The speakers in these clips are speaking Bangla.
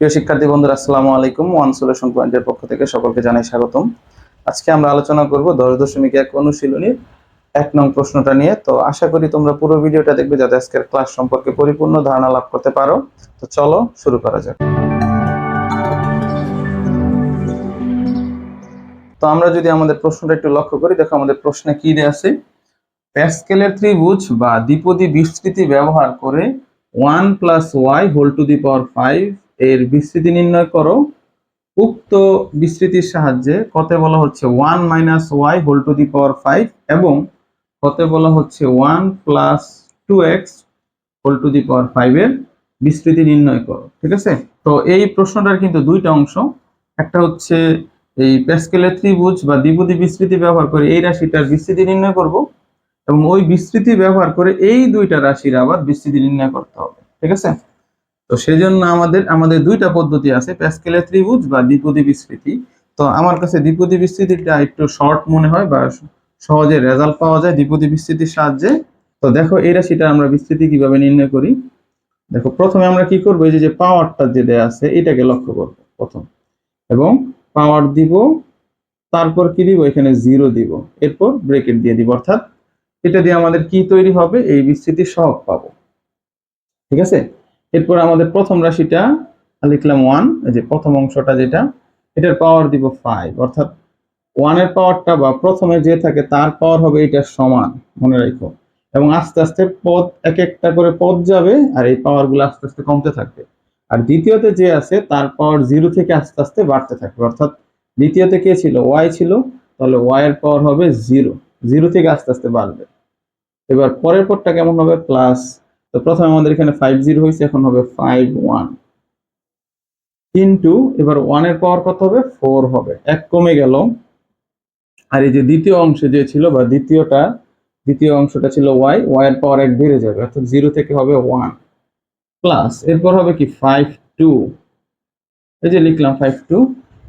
প্রিয় শিক্ষার্থী বন্ধুরা, আসসালামু আলাইকুম। ওয়ান সলিউশন পয়েন্টের পক্ষ থেকে সকলকে জানাই স্বাগতম। আজকে আমরা আলোচনা করব দশ দশমিক এক অনুশীলনীর এক নং প্রশ্নটা নিয়ে। তো আশা করি তোমরা পুরো ভিডিওটা দেখবে যাতে আজকের ক্লাস সম্পর্কে পরিপূর্ণ ধারণা লাভ করতে পারো। তো চলো শুরু করা যাক। তো আমরা যদি আমাদের প্রশ্নটা একটু লক্ষ্য করি, দেখো আমাদের প্রশ্নে কি দেয়া আছে? প্যাসকেলের ত্রিভুজ বা দ্বিপদী বিস্তৃতি ব্যবহার করে one plus Y whole to the power five এর বিস্তৃতি নির্ণয় করো। উক্ত বিস্তৃতির সাহায্যে কতে বলা হচ্ছে one minus Y whole to the power five এবং কতে বলা হচ্ছে one plus two X whole to the power five এর বিস্তৃতি নির্ণয় করো, ঠিক আছে? তো এই প্রশ্নটার কিন্তু দুইটা অংশ। একটা হচ্ছে এই প্যাসকেলের ত্রিভুজ বা দ্বিপদী বিস্তৃতি ব্যবহার করে এই রাশিটার বিস্তৃতি নির্ণয় করব এবং ওই বিস্তৃতি ব্যবহার করে এই দুইটা রাশির আবার বিস্তৃতি নির্ণয় করতে হবে, ঠিক আছে? তো সেজন্য আমাদের আমাদের দুইটা পদ্ধতি আছে, প্যাসকেলের ত্রিভুজ বা দ্বিপদী বিস্তৃতি। তো আমার কাছে দ্বিপদী বিস্তৃতিটা একটু শর্ট মনে হয় বা সহজে রেজাল্ট পাওয়া যায় দ্বিপদী বিস্তৃতির সাহায্যে। তো দেখো এই রাশিটা আমরা বিস্তৃতি কীভাবে নির্ণয় করি? দেখো প্রথমে আমরা কি করব? এই যে পাওয়ারটা যে দেয়া আছে, এটাকে লক্ষ্য করব প্রথম। এবং পাওয়ার দিব, তারপর কি দিব? এখানে জিরো দিব। এরপর ব্রেকেট দিয়ে দিব। অর্থাৎ এটা দিয়ে আমাদের কি তৈরি হবে? এই বিস্তৃতি সহগ পাবো। ঠিক আছে? এরপর আমাদের প্রথম রাশিটা লিখলাম ওয়ান যে প্রথম অংশটা যেটা, এটার পাওয়ার দিব ফাইভ অর্থাৎ ওয়ানের পাওয়ারটা বা প্রথমে যে থাকে তার পাওয়ার হবে এটা সমান, মনে রাখো। এবং আস্তে আস্তে পদ এক একটা করে পদ যাবে আর এই পাওয়ারগুলো আস্তে আস্তে কমতে থাকবে। আর দ্বিতীয়তে যে আছে তার পাওয়ার জিরো থেকে আস্তে আস্তে বাড়তে থাকবে, অর্থাৎ দ্বিতীয়তে কে ছিল? ওয়াই ছিল, তাহলে ওয়াই এর পাওয়ার হবে জিরো জিরো থেকে আস্তে আস্তে বাড়বে। এবার পরের পরটা কেমন হবে? প্লাস তো প্রথমে আমাদের এখানে ফাইভ জিরো হয়েছে, এখন হবে ফাইভ ওয়ান ইন্টু এবার ওয়ানের পাওয়ার কত হবে? ফোর হবে। এক কমে গেল। আর এই যে দ্বিতীয় অংশে যে ছিল বা দ্বিতীয়টা, দ্বিতীয় অংশটা ছিল ওয়াই ওয়াইয়ের পাওয়ার এক বেড়ে যাবে, অর্থাৎ জিরো থেকে হবে ওয়ান প্লাস এরপর হবে কি ফাইভ টু এই যে লিখলাম ফাইভ টু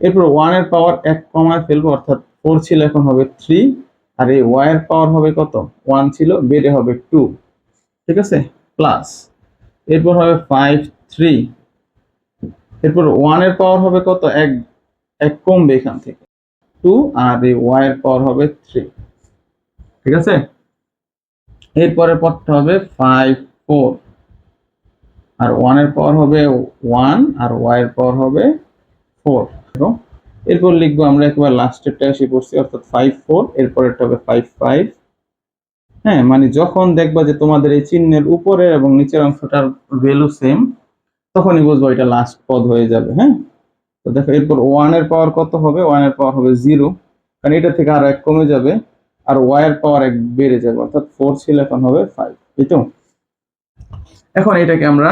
এরপর ওয়ানের পাওয়ার এক কমায় ফেলব, অর্থাৎ ফোর ছিল, এখন হবে থ্রি আর এই ওয়াই এর পাওয়ার হবে কত? ওয়ান ছিল, বেড়ে হবে টু ঠিক আছে? প্লাস এরপর হবে ফাইভ থ্রি এরপর ওয়ানের পাওয়ার হবে কত? এক এক কমবে এখান থেকে। টু আর এই ওয়াই এর পাওয়ার হবে থ্রি ঠিক আছে? এরপরের পথটা হবে ফাইভ ফোর আর ওয়ানের পাওয়ার হবে ওয়ান আর ওয়াই এর পাওয়ার হবে ফোর এরপর লিখব আমরা একেবারে লাস্টেরটা এসে পড়ছি, অর্থাৎ ফাইভ ফোর এরপরেরটা হবে ফাইভ ফাইভ হ্যাঁ মানে যখন দেখবা যে তোমাদের এই চিহ্নের উপরে এবং নিচের অংশটার ভ্যালু সেম তখনই বুঝব এটা লাস্ট পদ হয়ে যাবে হ্যাঁ? তো দেখো, এরপর ওয়ানের পাওয়ার কত হবে? ওয়ানের পাওয়ার হবে জিরো কারণ এটা থেকে আরও এক কমে যাবে, আর ওয়াই এর পাওয়ার এক বেড়ে যাবে, অর্থাৎ ফোর ছিল, এখন হবে ফাইভ এই তো? এখন এটাকে আমরা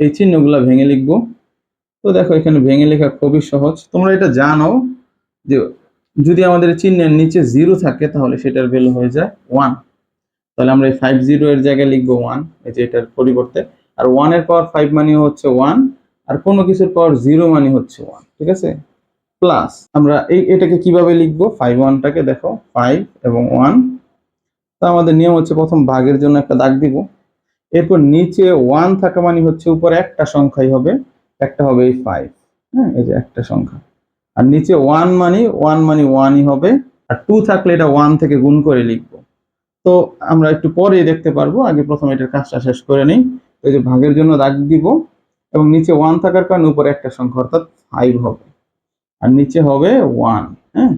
এই চিহ্নগুলো ভেঙে লিখব। তো দেখো, এখানে ভেঙে লেখা খুবই সহজ। তোমরা এটা জানো যে যদি আমাদের চিহ্নের নিচে জিরো থাকে, তাহলে সেটার ভ্যালু হয়ে যায় ওয়ান তাহলে আমরা এই ফাইভ জিরো এর জায়গায় লিখব ওয়ান এই যে এটার পরিবর্তে। আর ওয়ানের পাওয়ার ফাইভ মানে হচ্ছে ওয়ান আর কোনো কিছুর পাওয়ার জিরো মানে হচ্ছে ওয়ান ঠিক আছে? প্লাস আমরা এই, এটাকে কীভাবে লিখব? ফাইভ ওয়ানটাকে দেখো ফাইভ এবং ওয়ান তা আমাদের নিয়ম হচ্ছে প্রথম ভাগের জন্য একটা দাগ দিব। এরপর নিচে ওয়ান থাকা মানে হচ্ছে উপরে একটা সংখ্যাই হবে, একটা হবে এই ফাইভ হ্যাঁ? এই যে একটা সংখ্যা। আর নিচে ওয়ান মানি ওয়ান মানি ওয়ানই হবে। আর টু থাকলে এটা ওয়ান থেকে গুণ করে লিখব। তো আমরা একটু পরে দেখতে পারব। আগে প্রথমে এটার কাজটা শেষ করে নিই। এই যে ভাগের জন্য দাগ দিব এবং নিচে ওয়ান থাকার কারণে উপরে একটা সংখ্যা অর্থাৎ ফাইভ হবে। আর নিচে হবে ওয়ান হ্যাঁ?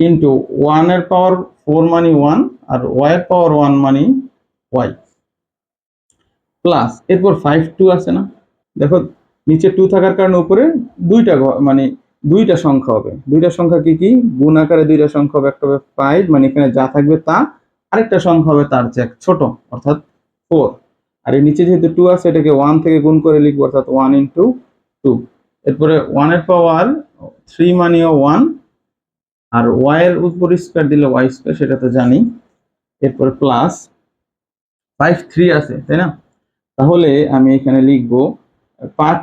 কিন্তু ওয়ানের পাওয়ার ফোর মানি ওয়ান আর ওয়াই পাওয়ার ওয়ান মানি ওয়াই প্লাস এরপর ফাইভ টু আছে না? দেখো, নিচে টু থাকার কারণে উপরে দুইটা মানে দুইটা সংখ্যা হবে। দুইটা সংখ্যা কি কি? গুণ আকারে দুইটা সংখ্যা হবে, একটা হবে ফাইভ মানে এখানে যা থাকবে তা আরেকটা সংখ্যা হবে তার চেয়ে ছোট, অর্থাৎ ফোর আর এর নিচে যেহেতু টু আছে, এটাকে ওয়ান থেকে গুণ করে লিখব, অর্থাৎ ওয়ান ইন্টু টু এরপরে ওয়ানের পাওয়ার থ্রি মানিও ওয়ান আর ওয়াই এর উপর স্কোয়ার দিলে ওয়াই স্কোয়ার সেটা তো জানি। এরপরে প্লাস ফাইভ থ্রি আছে, তাই না? তাহলে আমি এখানে লিখব, পাঁচ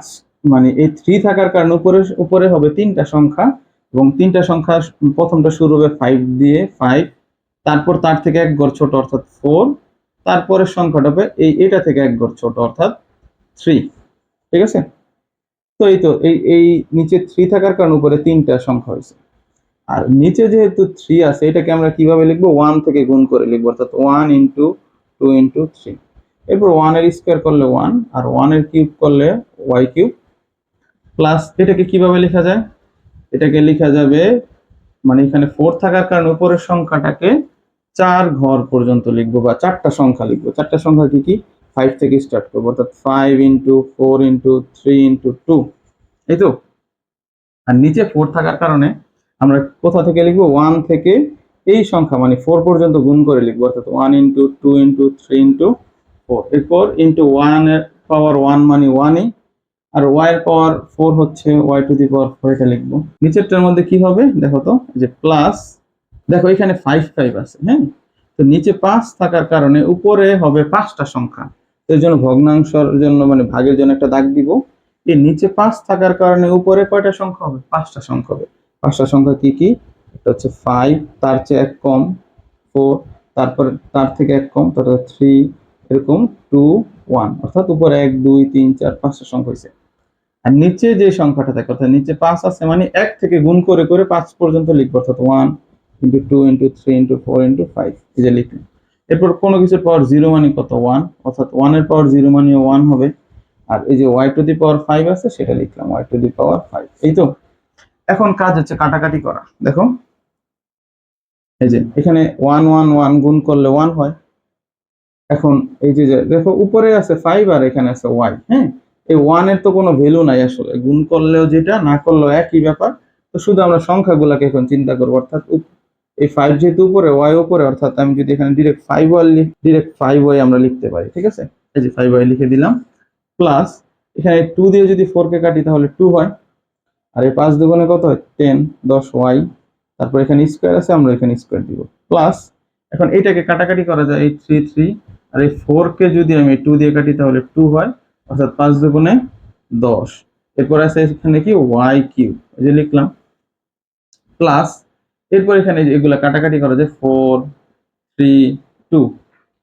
মানে এই থ্রি থাকার কারণে উপরে উপরে হবে তিনটা সংখ্যা। এবং তিনটা সংখ্যা প্রথমটা শুরু হবে ফাইভ দিয়ে ফাইভ তারপর তার থেকে এক গড় ছোট অর্থাৎ ফোর তারপরের সংখ্যাটা হবে এই, এটা থেকে এক গড় ছোট অর্থাৎ থ্রি ঠিক আছে? তো এই তো, এই এই নিচে থ্রি থাকার কারণে উপরে তিনটা সংখ্যা হয়েছে। আর নিচে যেহেতু থ্রি আছে, এটাকে আমরা কীভাবে লিখব? ওয়ান থেকে গুণ করে লিখব, অর্থাৎ one into two into three এরপর ওয়ানের স্কোয়ার করলে ওয়ান আর ওয়ানের কিউব করলে ওয়াই কিউব প্লাস এটাকে কীভাবে লেখা যায়? এটাকে লেখা যাবে মানে এখানে ফোর থাকার কারণে উপরের সংখ্যাটাকে চার ঘর পর্যন্ত লিখব বা চারটা সংখ্যা লিখব। চারটা সংখ্যা কি কি? ফাইভ থেকে স্টার্ট করব। অর্থাৎ five into four into three into two এই তো? আর নিচে ফোর থাকার কারণে আমরা কোথা থেকে লিখব? ওয়ান থেকে এই সংখ্যা মানে ফোর পর্যন্ত গুণ করে লিখব। অর্থাৎ one into two into three into four এরপর ইন্টু ওয়ানের পাওয়ার ওয়ান মানে ওয়ানই আর ওয়াই পাওয়ার ফোর হচ্ছে Y to the power four এটা লিখব। নিচেরটার মধ্যে কি হবে? দেখো তো যে প্লাস দেখো, এখানে ফাইভ ফাইভ আছে হ্যাঁ? তো নিচে পাঁচ থাকার কারণে উপরে হবে পাঁচটা সংখ্যা। এই জন্য ভগ্নাংশের জন্য মানে ভাগের জন্য একটা দাগ দিব। এই নিচে পাঁচ থাকার কারণে উপরে কয়টা সংখ্যা হবে? পাঁচটা সংখ্যা হবে। পাঁচটা সংখ্যা কি কি? এটা হচ্ছে ফাইভ তার চেয়ে এক কম ফোর তারপর তার থেকে এক কম, তারপরে থ্রি এরকম টু ওয়ান অর্থাৎ উপরে এক, দুই, তিন, চার, পাঁচটা সংখ্যা হয়েছে। আর নিচে যে সংখ্যাটা থাকে, অর্থাৎ নিচে পাঁচ আছে মানে এক থেকে গুণ করে করে পাঁচ পর্যন্ত লিখব, অর্থাৎ one into two into three into four into five এই যে এরপর কোনো কিছুর পাওয়ার জিরো মানে কত? ওয়ান অর্থাৎ ওয়ানের পাওয়ার জিরো মানে ওয়ান হবে। আর এই যে Y to the power five আছে, সেটা লিখলাম Y to the power five এই তো? এখন কাজ হচ্ছে কাটাকাটি করা। দেখো। এই যে, এখানে ওয়ান ওয়ান ওয়ান গুণ করলে ওয়ান হয়। এখন এই যে দেখো, উপরে আছে ফাইভ আর এখানে আছে ওয়াই হ্যাঁ? এই ওয়ানের তো কোনো ভ্যালু নাই আসলে। গুণ করলেও যেটা, না করলেও একই ব্যাপার। তো শুধু আমরা সংখ্যাগুলোকে এখন চিন্তা করব। অর্থাৎ এই ফাইভ যেহেতু উপরে ওয়াই উপরে, অর্থাৎ আমি যদি এখানে direct five Y direct five Y আমরা লিখতে পারি, ঠিক আছে? এই যে ফাইভ ওয়াই লিখে দিলাম প্লাস এখানে টু দিয়ে যদি ফোর কে কাটি তাহলে টু হয়, আর এই পাঁচ দুগুণে কত হয়? টেন দশ ওয়াই তারপর এখানে স্কোয়ার আছে, আমরা এখানে স্কোয়ার দিব। প্লাস এখন এইটাকে কাটাকাটি করা যায়, এই থ্রি থ্রি আর এই ফোর কে যদি আমি টু দিয়ে কাটি তাহলে টু হয়, অর্থাৎ পাঁচ দুগুণে দশ। এরপর আছে এখানে কি? ওয়াই কিউ এই যে লিখলাম। প্লাস এরপর এখানে এগুলা কাটাকাটি করা যায় ফোর থ্রি টু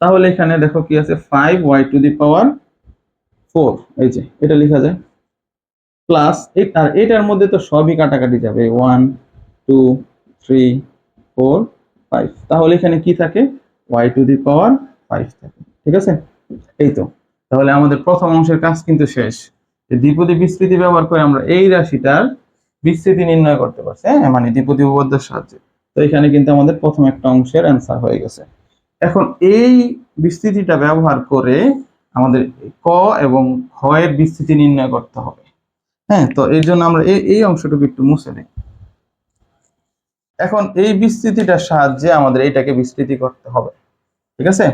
তাহলে এখানে দেখো কি আছে? Five Y to the power four এই যে, এটা লেখা যায়। প্লাস আর এটার মধ্যে তো সবই কাটাকাটি যাবে। One two three four five তাহলে এখানে কি থাকে? Y to the power five থাকে। ঠিক আছে? এই তো। তাহলে আমাদের প্রথম অংশের কাজ কিন্তু শেষ। দ্বিপদী বিস্তৃতি ব্যবহার করে আমরা এই রাশিটার বিস্তৃতি নির্ণয় করতে পারছি হ্যাঁ মানে দ্বিপদী উপপাদ্যের সাহায্যে। তো এখানে কিন্তু আমাদের প্রথম একটা অংশের অ্যান্সার হয়ে গেছে। এখন এই বিস্তৃতিটা ব্যবহার করে আমাদের ক এবং খ এর বিস্তৃতি নির্ণয় করতে হবে। হ্যাঁ তো এই জন্য আমরা এই এই অংশটুকু একটু মুছে দিই এখন এই বিস্তৃতিটার সাহায্যে আমাদের এইটাকে বিস্তৃতি করতে হবে। ঠিক আছে?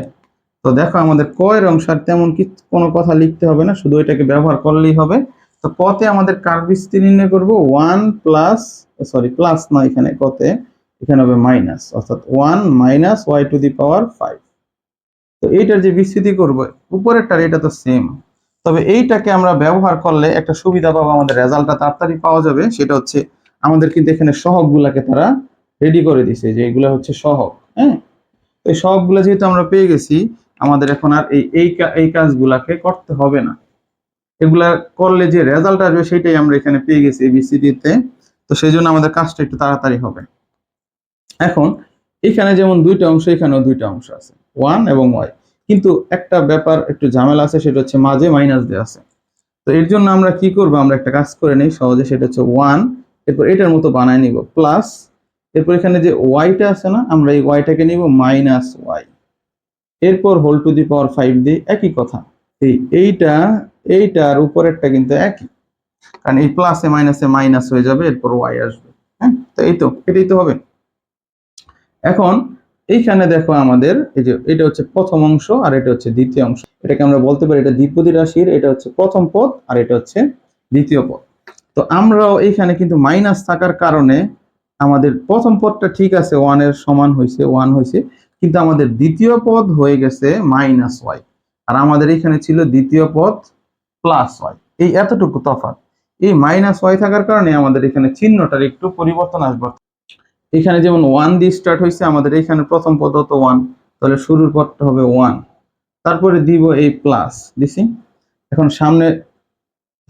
তো দেখো আমাদের ক এর অংশ আর তেমন কি কোনো কথা লিখতে হবে না, শুধু এটাকে ব্যবহার করলেই হবে। তো কতে আমাদের কার বিস্তৃতি নির্ণয় করব ওয়ান প্লাস সরি প্লাস না এখানে কতে এখানে হবে মাইনাস অর্থাৎ one minus Y to the power five তো এইটার যে বিস্তৃতি করব, উপরেরটার এটা তো সেম তবে এইটাকে আমরা ব্যবহার করলে একটা সুবিধা পাবো আমাদের রেজাল্টটা তাড়াতাড়ি পাওয়া যাবে, সেটা হচ্ছে আমাদের কিন্তু এখানে সহগগুলাকে তারা রেডি করে দিছে যে এগুলো হচ্ছে সহগ হ্যাঁ? তো এই সহগগুলো যেহেতু আমরা পেয়ে গেছি, আমাদের এখন আর এই এই কাজগুলাকে করতে হবে না। এগুলা করলে যে রেজাল্ট আসবে সেটাই আমরা এখানে পেয়ে গেছি এবিসিডিতে তো। সেই জন্য আমাদের কাজটা একটু তাড়াতাড়ি হবে। এখন এখানে যেমন দুইটা অংশ, এখানেও দুইটা অংশ আছে। ওয়ান এবং ওয়াই কিন্তু একটা ব্যাপার একটু ঝামেলা আছে, সেটা হচ্ছে মাঝে মাইনাস দেওয়া আছে। তো এর জন্য আমরা কি করব? আমরা একটা কাজ করে নিই সহজে, সেটা হচ্ছে ওয়ান এরপর এটার মতো বানায় নিব। প্লাস এরপর এখানে যে ওয়াইটা আছে না, আমরা এই ওয়াইটাকে নিব মাইনাস ওয়াই এরপর whole to the power five দিয়ে একই কথা। এই এইটা এইটার উপরেরটা কিন্তু একই। কারণ এই প্লাসে মাইনাসে মাইনাস হয়ে যাবে, এরপর ওয়াই আসবে। হ্যাঁ? তো এই তো, এটাই তো হবে। এখন এইখানে দেখো আমাদের, এই যে এটা হচ্ছে প্রথম অংশ আর এটা হচ্ছে দ্বিতীয় অংশ। এটাকে আমরা বলতে পারি এটা দ্বিপদী রাশির, এটা হচ্ছে প্রথম পদ আর এটা হচ্ছে দ্বিতীয় পদ। তো আমরাও এইখানে কিন্তু মাইনাস থাকার কারণে আমাদের প্রথম পদটা ঠিক আছে ওয়ানের সমান হয়েছে ওয়ান হয়েছে কিন্তু আমাদের দ্বিতীয় পদ হয়ে গেছে মাইনাস ওয়াই আর আমাদের এখানে ছিল দ্বিতীয় পদ প্লাস ওয়াই এই এতটুকু তফাৎ। এই মাইনাস ওয়াই থাকার কারণে আমাদের এখানে চিহ্নটার একটু পরিবর্তন আসবে। এখানে যেমন ওয়ান দিয়ে স্টার্ট হয়েছে আমাদের এখানে প্রথম পদ হতো ওয়ান তাহলে শুরুর পদটা হবে ওয়ান তারপরে দিব এই প্লাস দিছি। এখন সামনে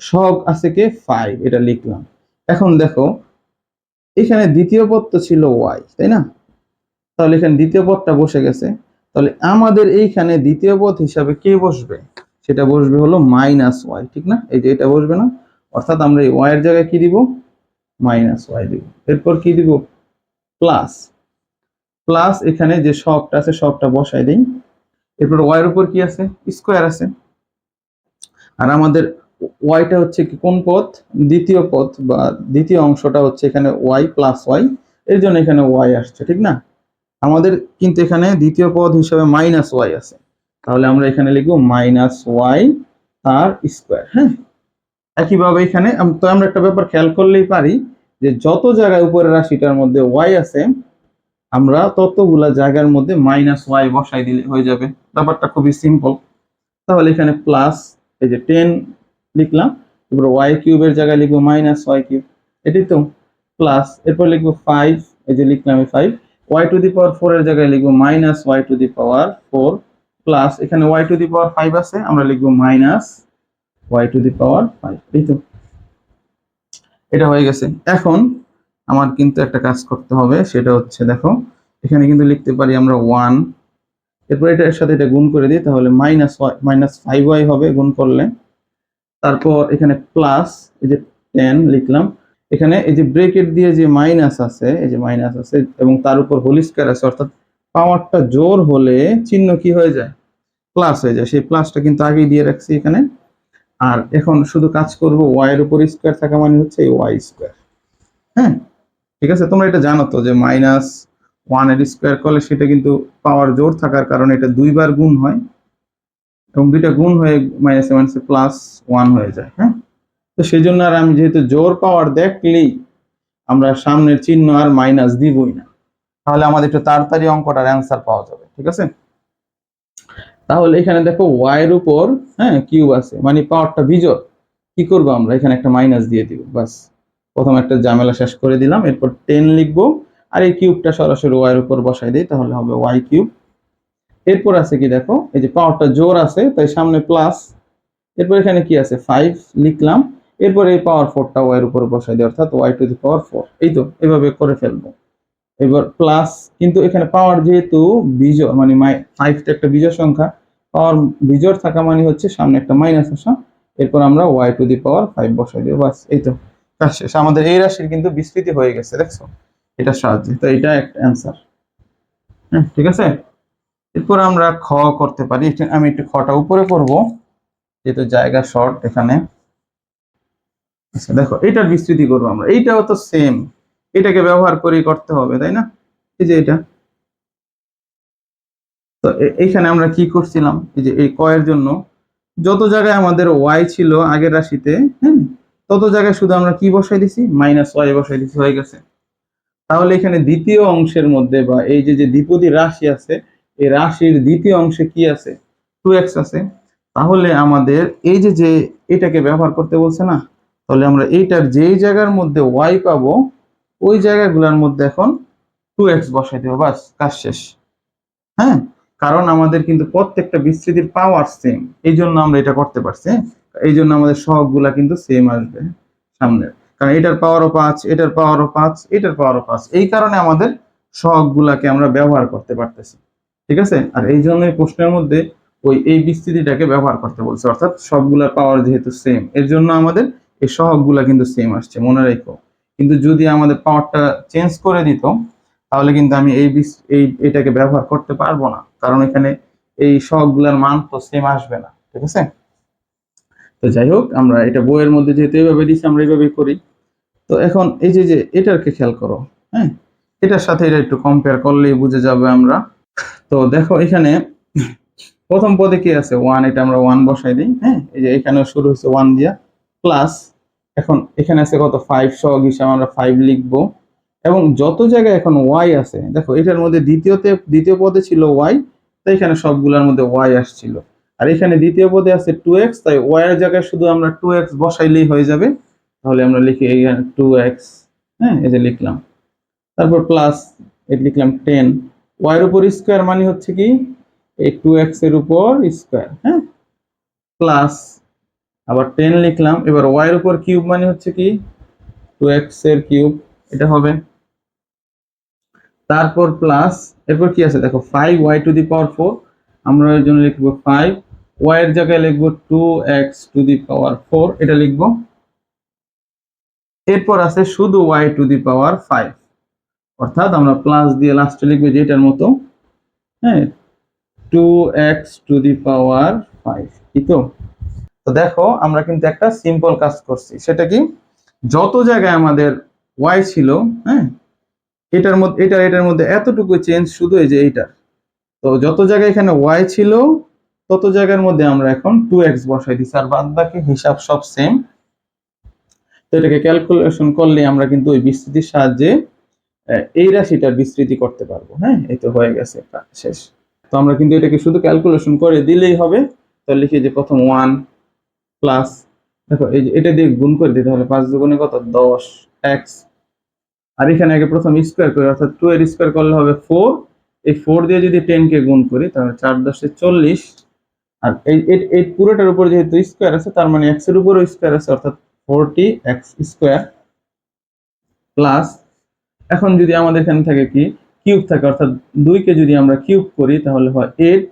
সহগ আছে কে? ফাইভ এটা লিখলাম। এখন দেখো, এখানে দ্বিতীয় পদ তো ছিল ওয়াই তাই না? তাহলে এখানে দ্বিতীয় পদটা বসে গেছে। তাহলে আমাদের এইখানে দ্বিতীয় পদ হিসাবে কে বসবে? সেটা বসবে হলো মাইনাস ওয়াই ঠিক না? এই যে এটা বসবে না, অর্থাৎ আমরা এই ওয়াই এর জায়গায় কি দিব? মাইনাস ওয়াই দিব। এরপর কি দিব? প্লাস প্লাস এখানে যে সবটা আছে, সবটা বসাই দিই। এরপর ওয়াই এর উপর কি আছে? স্কোয়ার আছে। আর আমাদের ওয়াইটা হচ্ছে কি কোন পদ দ্বিতীয় পদ বা দ্বিতীয় অংশটা হচ্ছে এখানে ওয়াই প্লাস ওয়াই এর জন্য এখানে ওয়াই আসছে, ঠিক না? আমাদের কিন্তু এখানে দ্বিতীয় পদ হিসেবে মাইনাস ওয়াই আছে। তাহলে আমরা এখানে লিখব মাইনাস ওয়াই তার স্কোয়ার হ্যাঁ? একইভাবে এখানে তো আমরা একটা ব্যাপার খেয়াল করলেই পারি যে যত জায়গায় উপরের রাশিটার মধ্যে ওয়াই আছে, আমরা ততগুলা জায়গার মধ্যে মাইনাস ওয়াই বসাই দিলে হয়ে যাবে। ব্যাপারটা খুবই সিম্পল তাহলে এখানে প্লাস এই যে টেন লিখলাম, এবার ওয়াই কিউবের জায়গায় লিখব মাইনাস ওয়াই কিউব এটি তো প্লাস এরপর লিখব ফাইভ এই যে লিখলাম five Y to the power four এর জায়গায় লিখব minus Y to the power four plus এখানে Y to the power five আছে, আমরা লিখব minus Y to the power five এই তো। এটা হয়ে গেছে। এখন আমার কিন্তু একটা কাজ করতে হবে, সেটা হচ্ছে দেখো, এখানে কিন্তু লিখতে পারি আমরা ওয়ান এরপর এটার সাথে এটা গুণ করে দিই, তাহলে minus Y minus five Y হবে গুণ করলে। তারপর এখানে প্লাস এই যে টেন লিখলাম, এখানে এই যে ব্রেকেট দিয়ে যে মাইনাস আছে, এই যে মাইনাস আছে, এবং তার উপর হোল স্কয়ার আছে, অর্থাৎ পাওয়ারটা জোর হলে চিহ্ন কি হয়ে যায়? প্লাস হয়ে যায়। সেই প্লাসটা কিন্তু আগেই দিয়ে রাখছি এখানে। আর এখন শুধু কাজ করব ওয়াই এর উপর স্কয়ার থাকা মানে হচ্ছে এই ওয়াই স্কয়ার হ্যাঁ? ঠিক আছে? তোমরা এটা জানো তো যে মাইনাস ওয়ানের স্কোয়ার করলে সেটা কিন্তু পাওয়ার জোর থাকার কারণে এটা দুইবার গুণ হয়। এবং দুইটা গুণ হয়ে মাইনাসে মাইনাসে প্লাস ওয়ান হয়ে যায়। হ্যাঁ? তো সেই জন্য আর আমি যেহেতু জোর পাওয়ার দেখলেই আমরা সামনের চিহ্ন আর মাইনাস দিবই না। তাহলে আমাদের একটু তাড়াতাড়ি অঙ্কটার অ্যান্সার পাওয়া যাবে, ঠিক আছে? তাহলে এখানে দেখো ওয়াই এর উপর হ্যাঁ কিউব আছে মানে পাওয়ারটা বিজোর কি করব আমরা? এখানে একটা মাইনাস দিয়ে দিব বাস প্রথম একটা ঝামেলা শেষ করে দিলাম, এরপর টেন লিখব, আর এই কিউবটা সরাসরি ওয়াই এর উপর বসাই দিই, তাহলে হবে ওয়াই কিউব। এরপর আছে কি দেখো, এই যে পাওয়ারটা জোর আছে, তাই সামনে প্লাস এরপর এখানে কি আছে? ফাইভ লিখলাম, এরপর এই পাওয়ার ফোরটা ওয়াই এর উপর বসাই দিই, অর্থাৎ Y to the power four এই তো, এভাবে করে ফেলব। এবার প্লাস কিন্তু এখানে পাওয়ার যেহেতু বিজয় মানে ফাইভটা একটা বিজয় সংখ্যা পাওয়ার বিজোড় থাকা মানে হচ্ছে সামনে একটা মাইনাস আসা, এরপর আমরা Y to the power five বসাই দিব, বাস এই তো শেষ। আমাদের এই রাশির কিন্তু বিস্তৃতি হয়ে গেছে, দেখছ? এটা সাহায্যে, তো এটা একটা অ্যান্সার হ্যাঁ ঠিক আছে? এরপর আমরা খ করতে পারি আমি একটু খটা উপরে করব, যেহেতু জায়গা শর্ট এখানে। আচ্ছা দেখো, এটার বিস্তৃতি করব আমরা, এইটাও তো সেম এটাকে ব্যবহার করেই করতে হবে, তাই না? এই যে এটা। তো এইখানে আমরা কি করছিলাম? এই যে এই কয়ের জন্য যত জায়গায় আমাদের ওয়াই ছিল আগের রাশিতে হ্যাঁ তত জায়গায় শুধু আমরা কি বসাই দিছি? মাইনাস ওয়াই বসাই দিছি, হয়ে গেছে। তাহলে এখানে দ্বিতীয় অংশের মধ্যে বা এই যে যে দ্বিপদী রাশি আছে, এই রাশির দ্বিতীয় অংশে কি আছে? টু এক্স আছে। তাহলে আমাদের এই যে যে এটাকে ব্যবহার করতে বলছে না, তাহলে আমরা এইটার যেই জায়গার মধ্যে ওয়াই পাবো ওই জায়গাগুলোর মধ্যে এখন টু এক্স বসাই দেবো, বাস, কাজ শেষ। হ্যাঁ? কারণ আমাদের কিন্তু প্রত্যেকটা বিস্তৃতির পাওয়ার সেম এই জন্য আমরা এটা করতে পারছি হ্যাঁ? এই জন্য আমাদের সহগুলা কিন্তু সেম আসবে সামনের। কারণ এটার পাওয়ারও পাঁচ, এটার পাওয়ারও পাঁচ, এটার পাওয়ারও পাঁচ। এই কারণে আমাদের সহগগুলাকে আমরা ব্যবহার করতে পারতেছি। ঠিক আছে? আর এই জন্যই প্রশ্নের মধ্যে ওই এই বিস্তৃতিটাকে ব্যবহার করতে বলছে। অর্থাৎ সবগুলার পাওয়ার যেহেতু সেম এর জন্য আমাদের এই সহগগুলা কিন্তু সেম আসছে। মনে রেখো। কিন্তু যদি আমাদের পাওয়ারটা চেঞ্জ করে দিত, তাহলে কিন্তু আমি এই এই, এটাকে ব্যবহার করতে পারব না। কারণ এখানে এই সহগগুলার মান তো সেম আসবে না, ঠিক আছে? তো যাই হোক, আমরা এটা বইয়ের মধ্যে যেহেতু এইভাবে দিচ্ছি আমরা এইভাবেই করি। তো এখন এই যে যে এটারকে খেয়াল করো হ্যাঁ? এটার সাথে এটা একটু কম্পেয়ার করলেই বুঝে যাবে আমরা। তো দেখো এখানে প্রথম পদে কি আছে? ওয়ান এটা আমরা ওয়ান বসাই দিই হ্যাঁ? এই যে এখানে শুরু হচ্ছে ওয়ান দিয়া প্লাস এখন এখানে আছে কত? ফাইভ সহগ হিসাবে আমরা ফাইভ লিখব। এবং যত জায়গায় এখন ওয়াই আছে, দেখো এটার মধ্যে দ্বিতীয়তে, দ্বিতীয় পদে ছিল ওয়াই তাই এখানে সবগুলোর মধ্যে ওয়াই আসছিল। আর এখানে দ্বিতীয় পদে আছে টু এক্স তাই ওয়াই এর জায়গায় শুধু আমরা টু এক্স বসাইলেই হয়ে যাবে। তাহলে আমরা লিখি এখানে টু এক্স হ্যাঁ এই যে লিখলাম। তারপর প্লাস এটা লিখলাম টেন ওয়াই এর উপর স্কোয়ার মানে হচ্ছে কি? এই টু এক্সের উপর স্কোয়ার হ্যাঁ? প্লাস আবার টেন লিখলাম। এবার ওয়াই এর উপর কিউব মানে হচ্ছে কি? টু এক্সের কিউব এটা হবে। তারপর প্লাস এরপর কি আছে? দেখো five Y to the power four আমরা এর জন্য লিখব ফাইভ ওয়াই এর জায়গায় লিখব two X to the power four এটা লিখব। এরপর আছে শুধু Y to the power five অর্থাৎ আমরা প্লাস দিয়ে লাস্টে লিখব যে এটার মতো। হ্যাঁ two X to the power five কি তো? তো দেখো, আমরা কিন্তু একটা সিম্পল কাজ করছি। সেটা কি? যত জায়গায় আমাদের ওয়াই ছিল হ্যাঁ এটার মধ্যে এটা এটার মধ্যে এতটুকু চেঞ্জ শুধু এই যে এইটার। তো যত জায়গায় এখানে ওয়াই ছিল, তত জায়গার মধ্যে আমরা এখন টু এক্স বসাই দিচ্ছি আর বাদ বাকি হিসাব সব সেম তো এটাকে ক্যালকুলেশন করলে আমরা কিন্তু ওই বিস্তৃতির সাহায্যে এই রাশিটার বিস্তৃতি করতে পারব। হ্যাঁ এই তো হয়ে গেছে শেষ। তো আমরা কিন্তু এটাকে শুধু ক্যালকুলেশন করে দিলেই হবে। তো লিখি যে প্রথম ওয়ান প্লাস দেখো এই যে এটা দিয়ে গুণ করে দিতে হবে পাঁচ দুগুণে কত? দশ এক্স আর এখানে আগে প্রথম স্কোয়ার করি, অর্থাৎ টু এর স্কোয়ার করলে হবে ফোর এই ফোর দিয়ে যদি টেন কে গুণ করি, তাহলে চার দশে চল্লিশ। আর এই, এই- পুরোটার উপর যেহেতু স্কোয়ার আছে, তার মানে এক্সের উপরও স্কোয়ার আছে, অর্থাৎ ফোরটি এক্স স্কোয়ার প্লাস এখন যদি আমাদের এখানে থাকে কি? কিউব থাকে, অর্থাৎ দুইকে যদি আমরা কিউব করি, তাহলে হয় এইট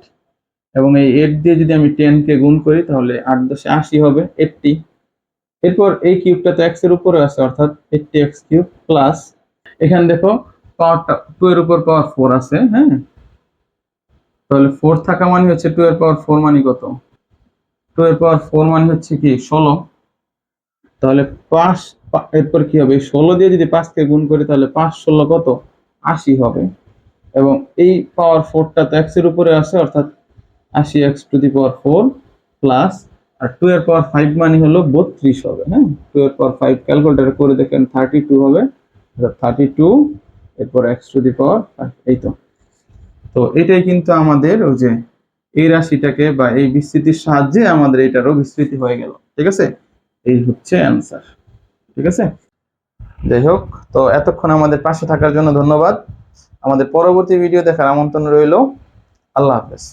এবং এই এইট দিয়ে যদি আমি টেন কে গুণ করি, তাহলে আট দশে আশি হবে এইটটি এরপর এই কিউবটা তো এক্সের উপরে আছে, অর্থাৎ এইটটি এক্স কিউব প্লাস এখানে দেখো পাওয়ারটা টু এর উপর পাওয়ার ফোর আছে হ্যাঁ? তাহলে ফোর থাকা মানে হচ্ছে টু এর পাওয়ার ফোর মানে কত? টু এর পাওয়ার ফোর মানে হচ্ছে কি, ষোলো। তাহলে পাঁচ এরপর কি হবে? ষোলো দিয়ে যদি পাঁচকে গুণ করি, তাহলে পাঁচ, ষোলো কত? আশি হবে। এবং এই পাওয়ার ফোরটা তো এক্সের উপরে আছে, অর্থাৎ আশি X to the power four plus, R two এর পাওয়ার ফাইভ মানে হলো বত্রিশ হবে হ্যাঁ? টু এর পাওয়ার ফাইভ ক্যালকুলেটার করে দেখেন থার্টি টু হবে থার্টি টু, এরপর এক্স টু দি পাওয়ার এই তো। তো এটাই কিন্তু আমাদের ওই যে এই রাশিটাকে বা এই বিস্তৃতির সাহায্যে আমাদের এটারও বিস্তৃতি হয়ে গেল, ঠিক আছে? এই হচ্ছে অ্যান্সার, ঠিক আছে? যাই হোক, তো এতক্ষণ আমাদের পাশে থাকার জন্য ধন্যবাদ। আমাদের পরবর্তী ভিডিও দেখার আমন্ত্রণ রইল। আল্লাহ হাফেজ।